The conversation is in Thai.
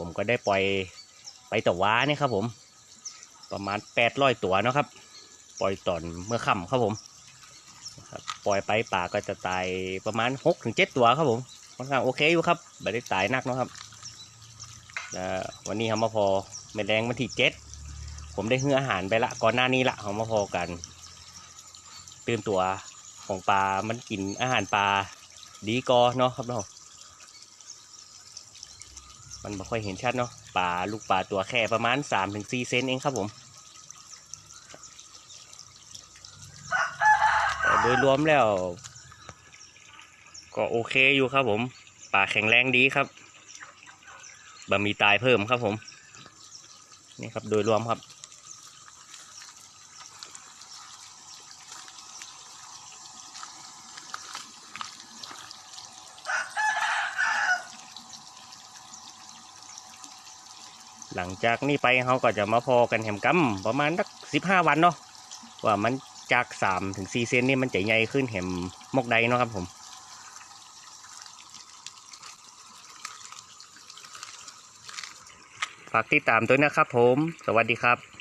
ผมก็ได้ปล่อยไปต่อว้าเนี่ยครับผม ประมาณแปดร้อยตัวเนาะครับ ปล่อยตอนเมื่อค่ำครับผมปล่อยไปป่าก็จะตายประมาณหกถึงเจ็ดตัวครับผมค่อนข้างโอเคอยู่ครับไม่ได้ตายนักเนาะครับวันนี้เขามาพอแมลงวันที่เจ็ดผมได้เฮืออาหารไปละก่อนหน้านี้ละเขามาพอกัน ตื่นตัวของปลามันกินอาหารปลาดีกอเนาะครับเนาะ มันไม่ค่อยเห็นชัดเนาะปลาลูกปลาตัวแค่ประมาณ3าถึงสเซนเองครับผมโดยรวมแล้ว ก็โอเคอยู่ครับผมปลาแข็งแรงดีครับบะมีตายเพิ่มครับผม นี่ครับโดยรวมครับ หลังจากนี้ไปเขาก็จะมาพอกันแหมกัมประมาณสักสิบห้าวันเนาะว่ามันจากสามถึงสี่เซนนี่มันจะใหญ่ขึ้นแหมมกใดเนาะครับผมฝากติดตามด้วยนะครับผม สวัสดีครับ